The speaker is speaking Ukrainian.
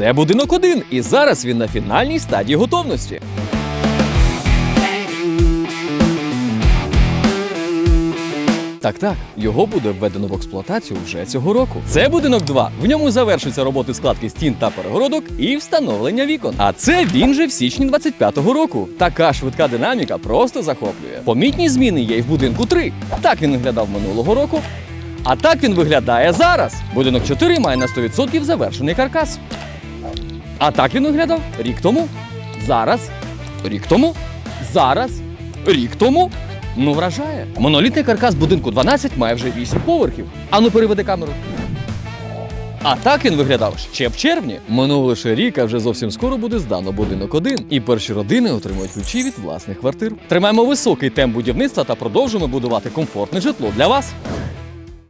Це будинок один, і зараз він на фінальній стадії готовності. Так, так, його буде введено в експлуатацію вже цього року. Це будинок 2. В ньому завершуються роботи складки стін та перегородок і встановлення вікон. А це він же в січні 25-го року. Така швидка динаміка просто захоплює. Помітні зміни є й в будинку 3. Так він виглядав минулого року. А так він виглядає зараз. Будинок 4 має на 100% завершений каркас. А так він виглядав рік тому. Зараз. Рік тому. Зараз. Рік тому. Ну, вражає. Монолітний каркас будинку 12 має вже 8 поверхів. Ану, переведи камеру. А так він виглядав ще в червні. Минув лише рік, а вже зовсім скоро буде здано будинок один. І перші родини отримують ключі від власних квартир. Тримаємо високий темп будівництва та продовжуємо будувати комфортне житло для вас.